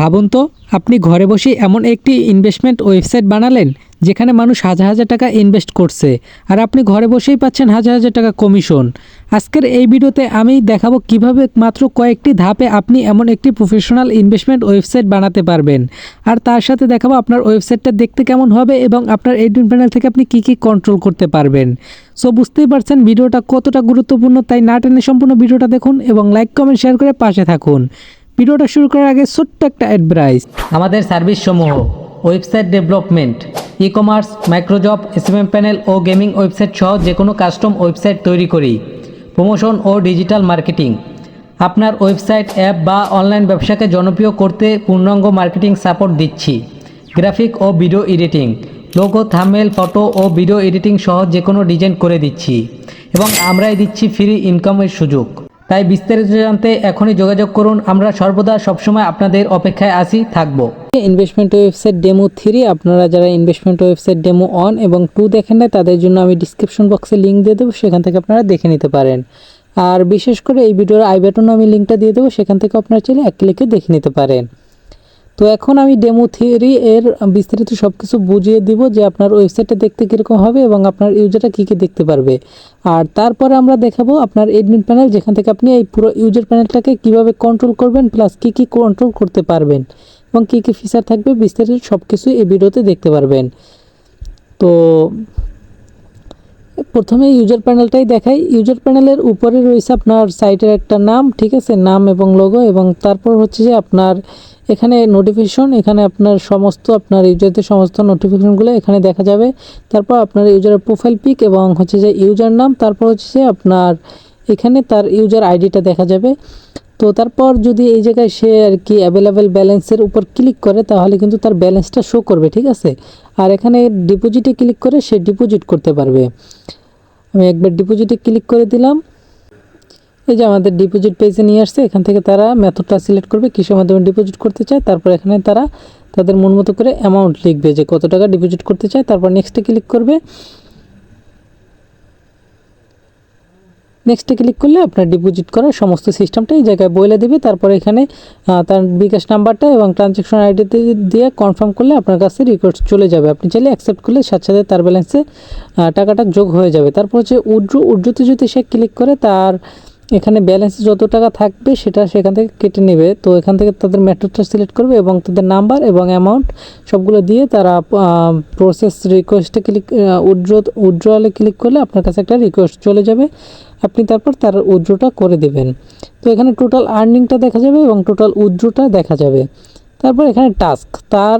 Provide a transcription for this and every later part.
ভাবুন তো, আপনি ঘরে বসে এমন একটি ইনভেস্টমেন্ট ওয়েবসাইট বানালেন, যেখানে মানুষ হাজার হাজার টাকা ইনভেস্ট করছে, আর আপনি ঘরে বসেই পাচ্ছেন হাজার হাজার টাকা কমিশন আজকের এই ভিডিওতে আমি দেখাবো কীভাবে মাত্র কয়েকটি ধাপে আপনি এমন একটি প্রফেশনাল ইনভেস্টমেন্ট ওয়েবসাইট বানাতে পারবেন, আর তার সাথে দেখাবো আপনার ওয়েবসাইটটা দেখতে কেমন হবে এবং আপনার এডমিন প্যানেল থেকে আপনি কী কী কন্ট্রোল করতে পারবেন। সো বুঝতেই পারছেন ভিডিওটা কতটা গুরুত্বপূর্ণ, তাই না টেনে সম্পূর্ণ ভিডিওটা দেখুন এবং লাইক কমেন্ট শেয়ার করে পাশে থাকুন। ভিডিওটা শুরু করার আগে ছোট্ট একটা অ্যাডভাইস আমাদের সার্ভিস সমূহ website development e commerce microjob SMM panel ও গেমিং ওয়েবসাইট সহ যে কোনো কাস্টম ওয়েবসাইট তৈরি করি। প্রমোশন ও ডিজিটাল মার্কেটিং আপনার ওয়েবসাইট অ্যাপ বা অনলাইন ব্যবসাকে জনপ্রিয় করতে পূর্ণাঙ্গ মার্কেটিং সাপোর্ট দিচ্ছি। গ্রাফিক ও video editing logo thumbnail photo ও ভিডিও এডিটিং সহ যে কোনো ডিজাইন করে দিচ্ছি। এবং আমরাই দিচ্ছি ফ্রি ইনকামের সুযোগ। তাই বিস্তারিত জানতে এখনই যোগাযোগ করুন। আমরা সর্বদা সবসময় আপনাদের অপেক্ষায় আসি থাকব। ইনভেস্টমেন্ট ওয়েবসাইট ডেমো থ্রি আপনারা যারা ইনভেস্টমেন্ট ওয়েবসাইট ডেমো অন এবং টু দেখেন না তাদের জন্য আমি ডিসক্রিপশন বক্সে লিঙ্ক দিয়ে দেবো, সেখান থেকে আপনারা দেখে নিতে পারেন। আর বিশেষ করে এই ভিডিওর আই বাটন আমি লিঙ্কটা দিয়ে দেবো, সেখান থেকে আপনারা চাইলে এক ক্লিকে দেখে নিতে পারেন। তো এখন আমি ডেমো থিওরি এর বিস্তারিত সব কিছু বুঝিয়ে দিব যে আপনার ওয়েবসাইটটা দেখতে কীরকম হবে এবং আপনার ইউজারটা কী কী দেখতে পারবে। আর তারপরে আমরা দেখাবো আপনার এডমিন প্যানেল যেখান থেকে আপনি এই পুরো ইউজার প্যানেলটাকে কীভাবে কন্ট্রোল করবেন প্লাস কী কী কন্ট্রোল করতে পারবেন এবং কী কী ফিচার থাকবে, বিস্তারিত সব কিছু এই ভিডিওতে দেখতে পারবেন। তো প্রথমে ইউজার প্যানেলটাই দেখাই। ইউজার প্যানেলের উপরে রয়েছে আপনার সাইটের একটা নাম, ঠিক আছে? নাম এবং লোগো এবং তারপর হচ্ছে যে আপনার এখানে নোটিফিকেশন এখানে আপনার সমস্ত আপনার ইউজারদের সমস্ত নোটিফিকেশনগুলো এখানে দেখা যাবে। তারপর আপনার ইউজারের প্রোফাইল পিক এবং হচ্ছে যে ইউজার নাম, তারপর হচ্ছে যে আপনার এখানে তার ইউজার আইডিটা দেখা যাবে। তো তারপর যদি এই জায়গায় সে আর কি অ্যাভেলেবেল ব্যালেন্সের উপর ক্লিক করে, তাহলে কিন্তু তার ব্যালেন্সটা শো করবে, ঠিক আছে? আর এখানে ডিপোজিটে ক্লিক করে সে ডিপোজিট করতে পারবে। আমি একবার ডিপোজিটে ক্লিক করে দিলাম। এই যে আমাদের ডিপোজিট পেজে নিয়ে আসছে, এখান থেকে তারা মেথডটা সিলেক্ট করবে, কিসের মাধ্যমে ডিপোজিট করতে চায়, তারপর এখানে তারা তাদের মন মতো করে অ্যামাউন্ট লিখবে যে কত টাকা ডিপোজিট করতে চায়, তারপর নেক্সটে ক্লিক করবে। নেক্সটে ক্লিক করলে আপনার ডিপোজিট করার সমস্ত সিস্টেমটা এই জায়গায় বলে দেবে। তারপর এখানে তার বিকাশ নাম্বারটা এবং ট্রানজ্যাকশন আইডিতে দিয়ে কনফার্ম করলে আপনার কাছে রিকোয়েস্ট চলে যাবে। আপনি চাইলে অ্যাকসেপ্ট করলে সাথে সাথে তার ব্যালেন্সে টাকাটা যোগ হয়ে যাবে। তারপর হচ্ছে উড্রু, উড্রুতে যদি সে ক্লিক করে তার এখানে ব্যালেন্স যত টাকা থাকবে সেটা সেখান থেকে কেটে নেবে। তো এখান থেকে তাদের মেথডটা সিলেক্ট করবে এবং তাদের নাম্বার এবং অ্যামাউন্ট সবগুলো দিয়ে তারা প্রসেস রিকোয়েস্টে ক্লিক উড্রো উড্রোয়ালে ক্লিক করলে আপনার কাছে একটা রিকোয়েস্ট চলে যাবে। আপনি তারপর তার উড্রোটা করে দেবেন। তো এখানে টোটাল আর্নিংটা দেখা যাবে এবং টোটাল উড্রোটা দেখা যাবে। তারপর এখানে টাস্ক তার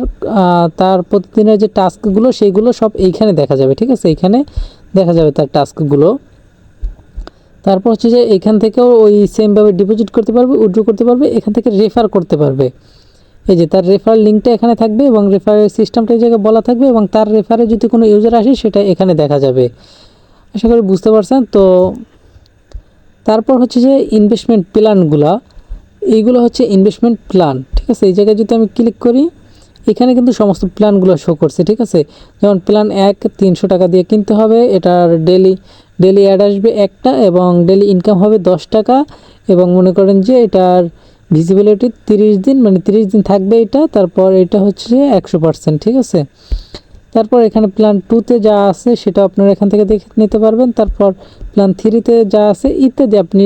তার প্রতিদিনের যে টাস্কগুলো সেইগুলো সব এইখানে দেখা যাবে, ঠিক আছে? এইখানে দেখা যাবে তার টাস্কগুলো তারপর হচ্ছে যে এখান থেকেও ওই সেমভাবে ডিপোজিট করতে পারবে উইথড্র করতে পারবে, এখান থেকে রেফার করতে পারবে। এই যে তার রেফার লিঙ্কটা এখানে থাকবে এবং রেফারের সিস্টেমটা এই জায়গায় বলা থাকবে এবং তার রেফারে যদি কোনো ইউজার আসে সেটা এখানে দেখা যাবে। আশা করি বুঝতে পারছেন? তো তারপর হচ্ছে যে ইনভেস্টমেন্ট প্ল্যানগুলা এইগুলো হচ্ছে ইনভেস্টমেন্ট প্ল্যান ঠিক আছে? এই জায়গায় যদি আমি ক্লিক করি, এখানে কিন্তু সমস্ত প্ল্যানগুলো শো করছে, ঠিক আছে? যেমন প্ল্যান এক, তিনশো টাকা দিয়ে কিনতে হবে, এটার ডেলি ডেলি অ্যাড আসবে একটা এবং ডেলি ইনকাম হবে দশ টাকা এবং মনে করেন যে এটার ভিজিবিলিটি তিরিশ দিন মানে তিরিশ দিন থাকবে এটা, তারপর এটা হচ্ছে একশো পার্সেন্ট ঠিক আছে? তারপর এখানে প্ল্যান টুতে যা আছে সেটা আপনারা এখান থেকে দেখে নিতে পারবেন। তারপর প্ল্যান থ্রিতে যা আছে ইত্যাদি, আপনি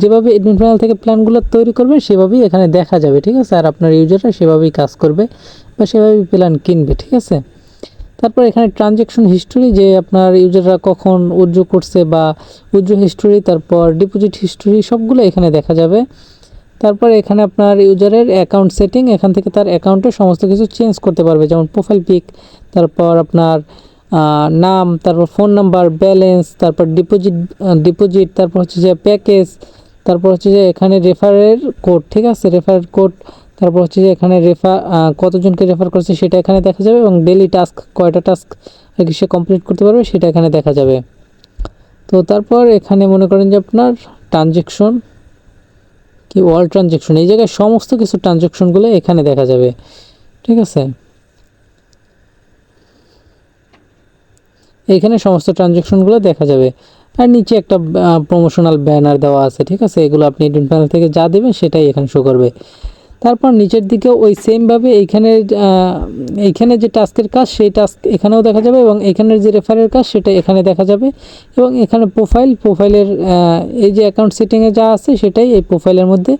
যেভাবে এডমিন প্যানেল থেকে প্ল্যানগুলো তৈরি করবেন সেভাবেই এখানে দেখা যাবে, ঠিক আছে? আর আপনার ইউজাররা সেভাবেই কাজ করবে বা সেভাবেই প্ল্যান কিনবে, ঠিক আছে? তারপর এখানে ট্রানজ্যাকশন হিস্টোরি যে আপনার ইউজাররা কখন উজ্জ্ব করছে বা উজ্জ্ব হিস্টোরি তারপর ডিপোজিট হিস্টোরি সবগুলো এখানে দেখা যাবে। তারপর এখানে আপনার ইউজারের অ্যাকাউন্ট সেটিং এখান থেকে তার অ্যাকাউন্টে সমস্ত কিছু চেঞ্জ করতে পারবে, যেমন প্রোফাইল পিক তারপর আপনার নাম, তারপর ফোন নাম্বার ব্যালেন্স তারপর ডিপোজিট ডিপোজিট তারপর হচ্ছে যে প্যাকেজ তারপর হচ্ছে যে এখানে রেফারের কোড ঠিক আছে? রেফারের কোড তারপর হচ্ছে যে এখানে রেফার কতজনকে রেফার করছে সেটা এখানে দেখা যাবে এবং ডেলি টাস্ক কয়টা টাস্ক আর কি সে কমপ্লিট করতে পারবে সেটা এখানে দেখা যাবে। তো তারপর এখানে মনে করেন যে আপনার ট্রানজেকশন কি ওয়াল ট্রানজেকশন এই জায়গায় সমস্ত কিছু ট্রানজেকশনগুলো এখানে দেখা যাবে। ঠিক আছে? এখানে সমস্ত ট্রানজেকশনগুলো দেখা যাবে। আর নিচে একটা প্রমোশনাল ব্যানার দেওয়া আছে, ঠিক আছে? এগুলো আপনি এডমিন প্যানেল থেকে যা দেবেন সেটাই এখানে শো করবে। তারপর নিচের দিকে ওই সেমভাবে এইখানে এইখানে যে টাস্কের কাজ, সেই টাস্ক এখানেও দেখা যাবে এবং এখানের যে রেফারের কাজ, সেটা এখানে দেখা যাবে এবং এখানে প্রোফাইল প্রোফাইলের এই যে অ্যাকাউন্ট সেটিংয়ে যা আছে, সেটাই এই প্রোফাইলের মধ্যে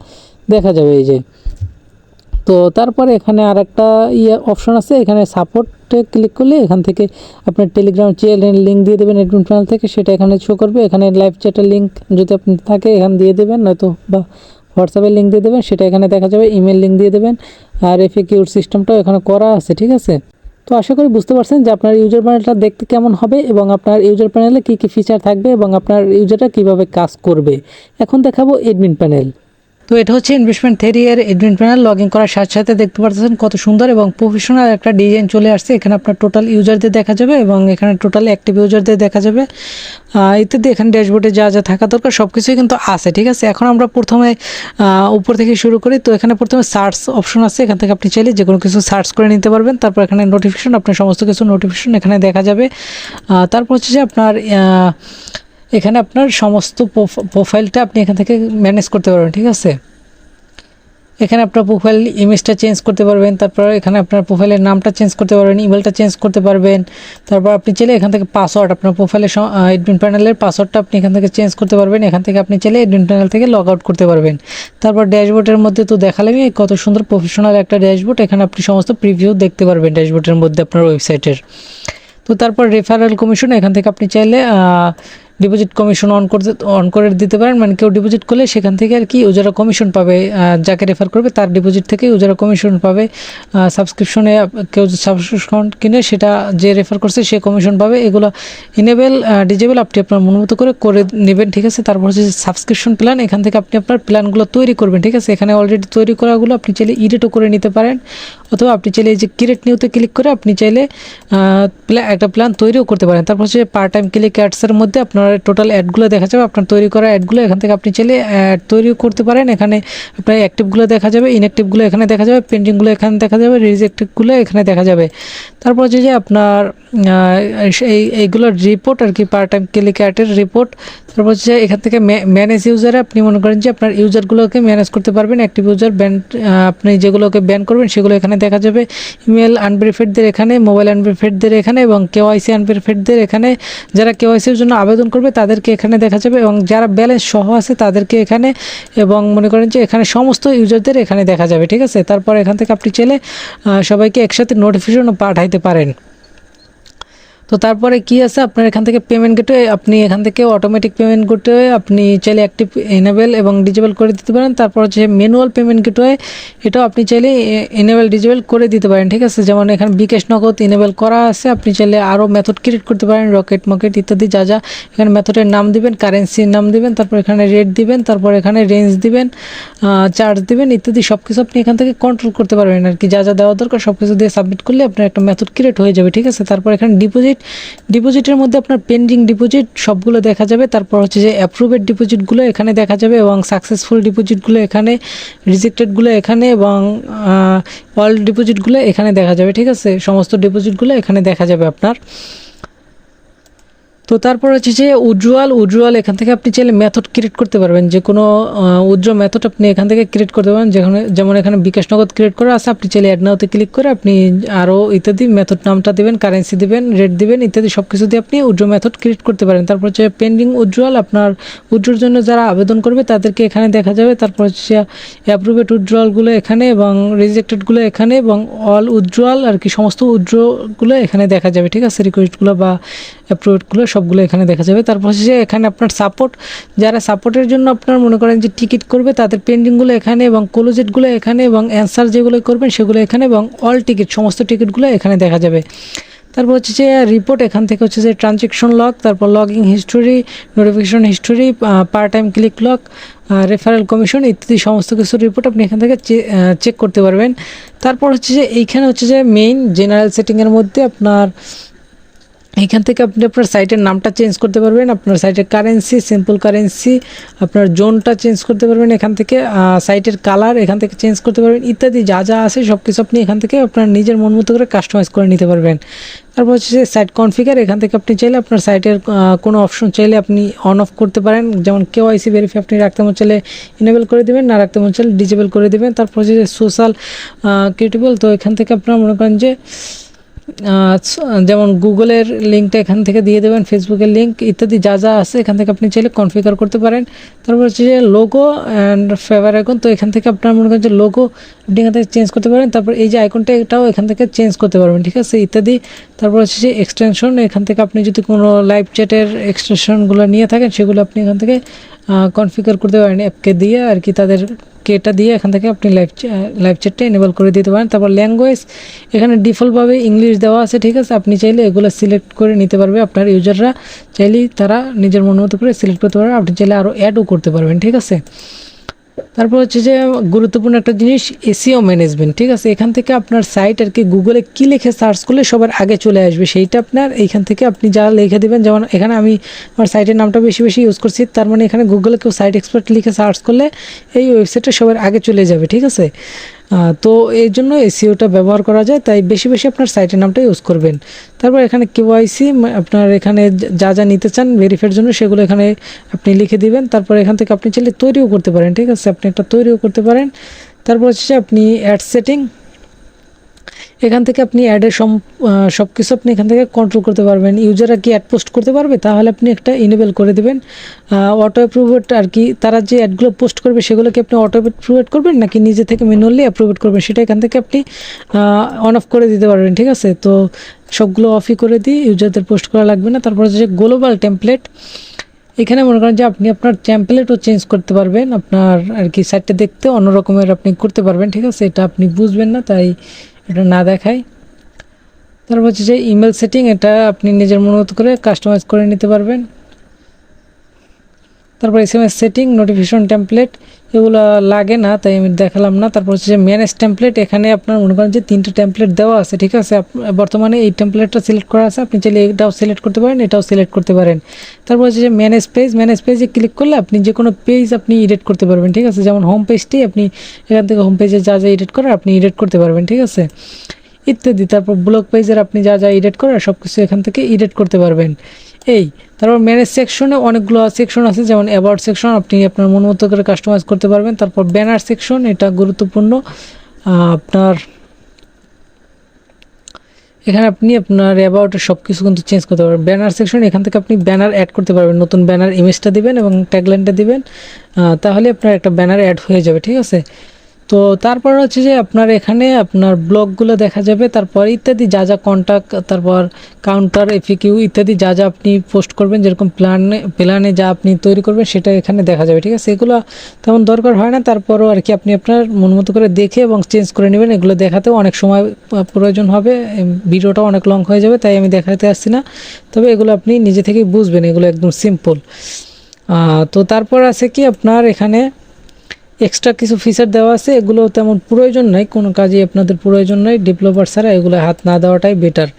দেখা যাবে এই যে। তো তারপরে এখানে আর একটা ইয়ে অপশন আছে, এখানে সাপোর্টে ক্লিক করলে এখান থেকে আপনার টেলিগ্রাম চ্যানেল লিঙ্ক দিয়ে দেবেন অ্যাডমিন প্যানেল থেকে, সেটা এখানে শো করবে। এখানে লাইভ চ্যাটের লিঙ্ক যদি আপনি থাকে, এখানে দিয়ে দেবেন, নয়তো বা হোয়াটসঅ্যাপের লিঙ্ক দিয়ে দেবেন, সেটা এখানে দেখা যাবে, ইমেল লিঙ্ক দিয়ে দেবেন, আর এফএকিউর সিস্টেমটাও এখানে করা আছে, ঠিক আছে? তো আশা করি বুঝতে পারছেন যে আপনার ইউজার প্যানেলটা দেখতে কেমন হবে এবং আপনার ইউজার প্যানেলে কী কী ফিচার থাকবে এবং আপনার ইউজারটা কীভাবে কাজ করবে। এখন দেখাবো এডমিন প্যানেল তো এটা হচ্ছে ইনভেস্টমেন্ট থেরি এর এডমিন প্যানেল লগ ইন করার সাথে সাথে দেখতে পাচ্ছেন কত সুন্দর এবং প্রফেশনাল একটা ডিজাইন চলে আসছে। এখানে আপনার টোটাল ইউজারদের দেখা যাবে এবং এখানে টোটাল অ্যাক্টিভ ইউজারদের দেখা যাবে। ইত্যাদি, এখানে ড্যাশবোর্ডে যা যা থাকা দরকার সব কিছুই কিন্তু আছে, ঠিক আছে? এখন আমরা প্রথমে উপর থেকে শুরু করি। তো এখানে প্রথমে সার্চ অপশন আছে, এখান থেকে আপনি চাইলে যে কোনো কিছু সার্চ করে নিতে পারবেন। তারপর এখানে নোটিফিকেশন আপনার সমস্ত কিছু নোটিফিকেশন এখানে দেখা যাবে। তারপর হচ্ছে যে আপনার এখানে আপনার সমস্ত প্রোফ- প্রোফাইলটা আপনি এখান থেকে ম্যানেজ করতে পারবেন, ঠিক আছে? এখানে আপনার প্রোফাইল ইমেজটা চেঞ্জ করতে পারবেন, তারপর এখানে আপনার প্রোফাইলের নামটা চেঞ্জ করতে পারবেন ইমেলটা চেঞ্জ করতে পারবেন, তারপর আপনি চাইলে এখান থেকে পাসওয়ার্ড আপনার প্রোফাইলের এডমিন প্যানেলের পাসওয়ার্ডটা আপনি এখান থেকে চেঞ্জ করতে পারবেন, এখান থেকে আপনি চাইলে এডমিন প্যানেল থেকে লগ আউট করতে পারবেন। তারপর ড্যাশবোর্ডের মধ্যে তো দেখালামই কত সুন্দর প্রফেশনাল একটা ড্যাশবোর্ড, এখানে আপনি সমস্ত প্রিভিউ দেখতে পারবেন ড্যাশবোর্ডের মধ্যে আপনার ওয়েবসাইটের তো তারপর রেফারেল কমিশন এখান থেকে আপনি চাইলে ডিপোজিট কমিশন অন করতে অন করে দিতে পারেন। মানে কেউ ডিপোজিট করলে সেখান থেকে আর কি ইউজাররা কমিশন পাবে যাকে রেফার করবে তার ডিপোজিট থেকে ইউজাররা কমিশন পাবে। সাবস্ক্রিপশনে কেউ সাবস্ক্রিপশন কিনে সেটা যে রেফার করছে সে কমিশন পাবে। এগুলো ইনেবেল ডিজেবল আপনি আপনার মনোমতো করে করে নেবেন, ঠিক আছে? তারপর হচ্ছে সাবস্ক্রিপশন প্ল্যান এখান থেকে আপনি আপনার প্ল্যানগুলো তৈরি করবেন, ঠিক আছে? এখানে অলরেডি তৈরি করাগুলো আপনি চাইলে ইডিটও করে নিতে পারেন। অথবা আপনি চাইলে এই যে ক্রিয়েট নিউতে ক্লিক করে আপনি চাইলে একটা প্ল্যান তৈরিও করতে পারেন। তারপর হচ্ছে পার্ট টাইম ক্লিক অ্যাডসের মধ্যে আপনার টোটাল অ্যাডগুলো দেখা যাবে, আপনার তৈরি করা অ্যাডগুলো এখান থেকে আপনি চাইলে অ্যাড তৈরিও করতে পারেন। এখানে আপনার অ্যাক্টিভগুলো দেখা যাবে ইনঅ্যাক্টিভগুলো এখানে দেখা যাবে পেন্ডিংগুলো এখানে দেখা যাবে রিজেক্টেডগুলো এখানে দেখা যাবে। তারপর হচ্ছে যে আপনার এই এইগুলোর রিপোর্ট আর কি পার্ট টাইম ক্লিক অ্যাডের রিপোর্ট তারপর হচ্ছে এখান থেকে ম্যানেজ ইউজারে আপনি মনে করেন যে আপনার ইউজারগুলোকে ম্যানেজ করতে পারবেন। অ্যাক্টিভ ইউজার ব্যান আপনি যেগুলোকে ব্যান করবেন, সেগুলো এখানে দেখা যাবে। ইমেল আনভেরিফাইডদের এখানে মোবাইল আনভেরিফাইডদের এখানে এবং কেওয়াইসি আনভেরিফাইডদের এখানে। যারা কেওয়াইসির জন্য আবেদন করবে তাদেরকে এখানে দেখা যাবে এবং যারা ব্যালেন্স সহ আছে তাদেরকে এখানে এবং মনে করেন যে এখানে সমস্ত ইউজারদের এখানে দেখা যাবে ঠিক আছে? তারপর এখান থেকে আপনি আহ, সবাইকে একসাথে নোটিফিকেশনও পাঠাইতে পারেন। তো তারপরে কি আছে? আপনার এখান থেকে পেমেন্ট গেটওয়ে আপনি এখান থেকে অটোমেটিক পেমেন্ট গেটওয়ে আপনি চাইলে অ্যাক্টিভ এনেবেল এবং ডিজেবল করে দিতে পারেন। তারপর হচ্ছে ম্যানুয়াল পেমেন্ট গেটওয়ে এটাও আপনি চাইলে এনেবেল ডিজেবল করে দিতে পারেন, ঠিক আছে? যেমন এখানে বিকাশ নগদ এনেবেল করা আছে, আপনি চাইলে আরও মেথড ক্রিয়েট করতে পারেন রকেট মকেট ইত্যাদি, যা যা এখানে মেথডের নাম দিবেন কারেন্সির নাম দিবেন, তারপর এখানে রেট দিবেন, তারপর এখানে রেঞ্জ দিবেন চার্জ দিবেন ইত্যাদি সব কিছু আপনি এখান থেকে কন্ট্রোল করতে পারবেন আর কি। যা যা দেওয়া দরকার সব কিছু দিয়ে সাবমিট করলে আপনার একটা মেথড ক্রিয়েট হয়ে যাবে, ঠিক আছে? তারপর এখানে ডিপোজিট ডিপোজিটের মধ্যে আপনার পেন্ডিং ডিপোজিট সবগুলো দেখা যাবে। তারপর হচ্ছে যে অ্যাপ্রুভেড ডিপোজিটগুলো এখানে দেখা যাবে এবং সাকসেসফুল ডিপোজিটগুলো এখানে রিজেক্টেডগুলো এখানে এবং অল ডিপোজিটগুলো এখানে দেখা যাবে, ঠিক আছে? সমস্ত ডিপোজিটগুলো এখানে দেখা যাবে আপনার। তো তারপর হচ্ছে যে উজ্জ্বল উজ্জ্বল, এখান থেকে আপনি চাইলে মেথড ক্রিয়েট করতে পারবেন। যে কোনো উজ্জ্বল মেথড আপনি এখান থেকে ক্রিয়েট করতে পারেন যেখানে, যেমন এখানে বিকাশ নগদ ক্রিয়েট করা আছে, আপনি চাইলে অ্যাড নাওতে ক্লিক করে আপনি আরও ইত্যাদি মেথড নামটা দেবেন কারেন্সি দেবেন রেট দেবেন, ইত্যাদি সব কিছু দিয়ে আপনি উজ্জ্বল মেথড ক্রিয়েট করতে পারেন। তারপর হচ্ছে পেন্ডিং উজ্জ্বল, আপনার উজ্জ্বল জন্য যারা আবেদন করবে, তাদেরকে এখানে দেখা যাবে। তারপর হচ্ছে অ্যাপ্রুভেড উজ্জ্বলগুলো এখানে এবং রিজেক্টেডগুলো এখানে এবং অল উজ্জ্বল আর কি সমস্ত উজ্জ্বলগুলো এখানে দেখা যাবে, ঠিক আছে? রিকোয়েস্টগুলো বা অ্যাপ্রুভেডগুলো সবগুলো এখানে দেখা যাবে। তারপর হচ্ছে এখানে আপনার সাপোর্ট যারা সাপোর্টের জন্য আপনার মনে করেন যে টিকিট করবে, তাদের পেন্ডিংগুলো এখানে এবং ক্লোজেটগুলো এখানে এবং অ্যান্সার যেগুলো করবেন সেগুলো এখানে এবং অল টিকিট সমস্ত টিকিটগুলো এখানে দেখা যাবে। তারপর হচ্ছে যে রিপোর্ট এখান থেকে হচ্ছে যে ট্রানজেকশন লক তারপর login history notification history per time click log referral commission ইত্যাদি সমস্ত কিছু রিপোর্ট আপনি এখান থেকে চেক করতে পারবেন। তারপর হচ্ছে যে এইখানে হচ্ছে যে মেইন জেনারেল সেটিংয়ের মধ্যে আপনার এখান থেকে আপনি আপনার সাইটের নামটা চেঞ্জ করতে পারবেন, আপনার সাইটের কারেন্সি সিম্পল কারেন্সি আপনার জোনটা চেঞ্জ করতে পারবেন এখান থেকে সাইটের কালার এখান থেকে চেঞ্জ করতে পারবেন, ইত্যাদি যা যা আছে সব কিছু আপনি এখান থেকে আপনার নিজের মন মতো করে কাস্টমাইজ করে নিতে পারবেন। তারপর হচ্ছে সাইট কনফিগার এখান থেকে আপনি চাইলে আপনার সাইটের কোনো অপশন চাইলে আপনি অন অফ করতে পারেন, যেমন কেউ আইসি ভেরিফাই আপনি রাখতে মন চাইলে ইনেবল করে দেবেন, না রাখতে মন চাইলে ডিজেবল করে দেবেন। তারপর হচ্ছে সোশ্যাল ক্রিয়েটেবল তো এখান থেকে আপনার মনে করেন যে যেমন গুগলের লিঙ্কটা এখান থেকে দিয়ে দেবেন, ফেসবুকের লিঙ্ক, ইত্যাদি যা যা আছে এখান থেকে আপনি চাইলে কনফিগার করতে পারেন। তারপর হচ্ছে যে লোগো অ্যান্ড ফেভার আইকন তো এখান থেকে আপনার মনে করেন যে লোগো আপনি এখান থেকে চেঞ্জ করতে পারেন। তারপর এই যে আইকনটা এটাও এখান থেকে চেঞ্জ করতে পারবেন, ঠিক আছে? ইত্যাদি। তারপর হচ্ছে যে এক্সটেনশন এখান থেকে আপনি যদি কোনো লাইভ চ্যাটের এক্সটেনশনগুলো নিয়ে থাকেন, সেগুলো আপনি এখান থেকে কনফিগার করতে পারেন অ্যাপকে দিয়ে আর কি তাদের কেটা দিয়ে এখান থেকে আপনি লাইভ লাইভ চ্যাটটা এনেবল করে দিতে পারেন। তারপর ল্যাঙ্গুয়েজ এখানে ডিফল্টভাবে ইংলিশ দেওয়া আছে, ঠিক আছে? আপনি চাইলে এগুলো সিলেক্ট করে নিতে পারবে আপনার ইউজাররা চাইলেই তারা নিজের মন মতো করে সিলেক্ট করতে পারবে। আপনি চাইলে আরও অ্যাডও করতে পারবেন, ঠিক আছে? তারপর হচ্ছে যে গুরুত্বপূর্ণ একটা জিনিস এসিও ম্যানেজমেন্ট ঠিক আছে? এখান থেকে আপনার সাইট আর কি গুগলে কী লিখে সার্চ করলে সবার আগে চলে আসবে? সেইটা আপনার এইখান থেকে আপনি যা লিখে দেবেন, যেমন এখানে আমি আমার সাইটের নামটা বেশি বেশি ইউজ করছি, তার মানে এখানে গুগলে কেউ সাইট এক্সপার্ট লিখে সার্চ করলে এই ওয়েবসাইটটা সবার আগে চলে যাবে, ঠিক আছে? তো এই জন্য এসিওটা ব্যবহার করা যায়, তাই বেশি বেশি আপনার সাইটের নামটা ইউজ করবেন। তারপর এখানে কেওয়াইসি আপনার এখানে যা যা নিতে চান ভেরিফাইয়ের জন্য সেগুলো এখানে আপনি লিখে দিবেন। তারপর এখান থেকে আপনি চাইলে তৈরিও করতে পারেন, ঠিক আছে? আপনি একটা তৈরিও করতে পারেন। তারপর হচ্ছে আপনি অ্যাড সেটিং এখান থেকে আপনি অ্যাডের সব সব কিছু আপনি এখান থেকে কন্ট্রোল করতে পারবেন। ইউজাররা কি অ্যাড পোস্ট করতে পারবে? তাহলে আপনি একটা ইনেবল করে দেবেন। অটো অ্যাপ্রুভেড আর কি, তারা যে অ্যাডগুলো পোস্ট করবে, সেগুলোকে আপনি অটো অ্যাপ্রুভেড করবেন, নাকি নিজে থেকে ম্যানুয়ালি অ্যাপ্রুভেড করবেন? সেটা এখান থেকে আপনি অন অফ করে দিতে পারবেন, ঠিক আছে? তো সবগুলো অফই করে দিই ইউজারদের পোস্ট করা লাগবে না। তারপর হচ্ছে গ্লোবাল টেমপ্লেট এখানে মনে করেন যে আপনি আপনার টেমপ্লেটও চেঞ্জ করতে পারবেন। আপনার আর কি সাইটটা দেখতে অন্য রকমের আপনি করতে পারবেন, ঠিক আছে? এটা আপনি বুঝবেন না, তাই এটা না দেখায় তারপর হচ্ছে যে ইমেল সেটিং এটা আপনি নিজের মতো করে কাস্টমাইজ করে নিতে পারবেন। তারপর S M S setting notification template এগুলো লাগে না, তাই আমি দেখালাম না। তারপর হচ্ছে যে ম্যানেজ টেমপ্লেট এখানে আপনার মনে করেন যে তিনটে টেমপ্লেট দেওয়া আছে, ঠিক আছে? বর্তমানে এই টেমপ্লেটটা সিলেক্ট করা আছে। আপনি চাইলে এটাও সিলেক্ট করতে পারেন, এটাও সিলেক্ট করতে পারেন। তারপর হচ্ছে যে ম্যানেজ পেজ ম্যানেজ পেজে ক্লিক করলে আপনি যে কোনো পেজ আপনি এডিট করতে পারবেন, ঠিক আছে? যেমন হোম পেজটি আপনি এখান থেকে হোম পেজে যা যা এডিট করার আপনি এডিট করতে পারবেন, ঠিক আছে? ইত্যাদি। তারপর ব্লগ পেজের আপনি যা যা এডিট করার সব কিছু এখান থেকে এডিট করতে পারবেন। এই তারপর ম্যানেজ সেকশনে অনেকগুলো সেকশন আছে, যেমন অ্যাবাউট সেকশন আপনি আপনার মন মতো করে কাস্টমাইজ করতে পারবেন। তারপর ব্যানার সেকশন এটা গুরুত্বপূর্ণ। আপনার, এখানে আপনি আপনার অ্যাবাউটের সব কিছু কিন্তু চেঞ্জ করতে পারবেন। ব্যানার সেকশন এখান থেকে আপনি ব্যানার অ্যাড করতে পারবেন। নতুন ব্যানার ইমেজটা দিবেন এবং ট্যাগলাইনটা দিবেন। তাহলে আপনার একটা ব্যানার অ্যাড হয়ে যাবে, ঠিক আছে? তো তারপর হচ্ছে যে আপনার এখানে আপনার ব্লগগুলো দেখা যাবে, তারপর ইত্যাদি যা যা কন্ট্যাক্ট তারপর কাউন্টার এফিকিউ ইত্যাদি যা যা আপনি পোস্ট করবেন, যেরকম প্ল্যানে প্ল্যানে যা আপনি তৈরি করবেন সেটা এখানে দেখা যাবে, ঠিক আছে? এগুলো তেমন দরকার হয় না, তারপরও আর কি আপনি আপনার মন মতো করে দেখে এবং চেঞ্জ করে নেবেন, এগুলো দেখাতেও অনেক সময় প্রয়োজন হবে ভিডিওটা অনেক লং হয়ে যাবে, তাই আমি দেখাতে আসছি না। তবে এগুলো আপনি নিজে থেকেই বুঝবেন, এগুলো একদম সিম্পল তো তারপর আছে কি আপনার এখানে এক্সট্রা কিছু ফিচার দেওয়া আছে, এগুলো তেমন প্রয়োজন নাই, কোনো কাজে আপনাদের প্রয়োজন নাই ডেভেলপার ছাড়া এগুলো হাত না দেওয়াটাই বেটার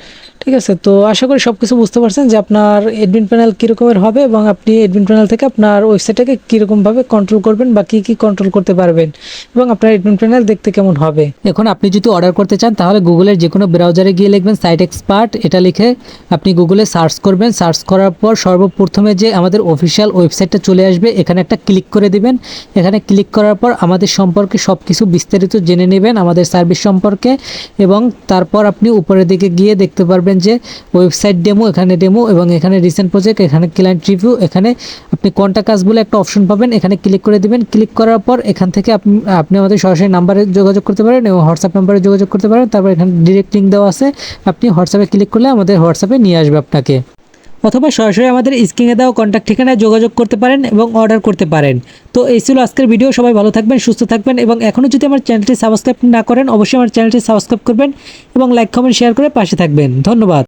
ঠিক আছে, তো আশা করি সব কিছু বুঝতে পারছেন যে আপনার এডমিন প্যানেল কীরকমের হবে এবং আপনি এডমিন প্যানেল থেকে আপনার ওয়েবসাইটটাকে কীরকমভাবে কন্ট্রোল করবেন বা কী কী কন্ট্রোল করতে পারবেন এবং আপনার এডমিন প্যানেল দেখতে কেমন হবে। এখন আপনি যদি অর্ডার করতে চান, তাহলে গুগলের যে কোনো ব্রাউজারে গিয়ে লিখবেন সাইট এক্সপার্ট এটা লিখে আপনি গুগলে সার্চ করবেন। সার্চ করার পর সর্বপ্রথমে যে আমাদের অফিসিয়াল ওয়েবসাইটটা চলে আসবে, এখানে একটা ক্লিক করে দিবেন। এখানে ক্লিক করার পর আমাদের সম্পর্কে সব কিছু বিস্তারিত জেনে নেবেন আমাদের সার্ভিস সম্পর্কে এবং তারপর আপনি উপরের দিকে গিয়ে দেখতে পারবেন যে ওয়েবসাইট ডেমো এখানে ডেমো এবং এখানে রিসেন্ট প্রজেক্ট এখানে ক্লায়েন্ট রিভিউ এখানে আপনি কন্ট্যাক্ট কাজ বলে একটা অপশন পাবেন। এখানে ক্লিক করে দেবেন। ক্লিক করার পর এখান থেকে আপনি আপনি আমাদের সরাসরি নাম্বারে যোগাযোগ করতে পারেন এবং হোয়াটসঅ্যাপ নাম্বারে যোগাযোগ করতে পারেন। তারপর এখানে ডিরেক্ট লিঙ্ক দেওয়া আছে। আপনি হোয়াটসঅ্যাপে ক্লিক করলে আমাদের হোয়াটসঅ্যাপে নিয়ে আসবে আপনাকে। অথবা সরাসরি আমাদের স্ক্রিনে দেওয়া কন্ট্যাক্ট ঠিকানায় যোগাযোগ করতে পারেন এবং অর্ডার করতে পারেন। তো এই ছিল আজকের ভিডিও সবাই ভালো থাকবেন, সুস্থ থাকবেন এবং এখনও যদি আমার চ্যানেলটি সাবস্ক্রাইব না করেন, অবশ্যই আমার চ্যানেলটি সাবস্ক্রাইব করবেন এবং লাইক কমেন্ট শেয়ার করে পাশে থাকবেন। ধন্যবাদ।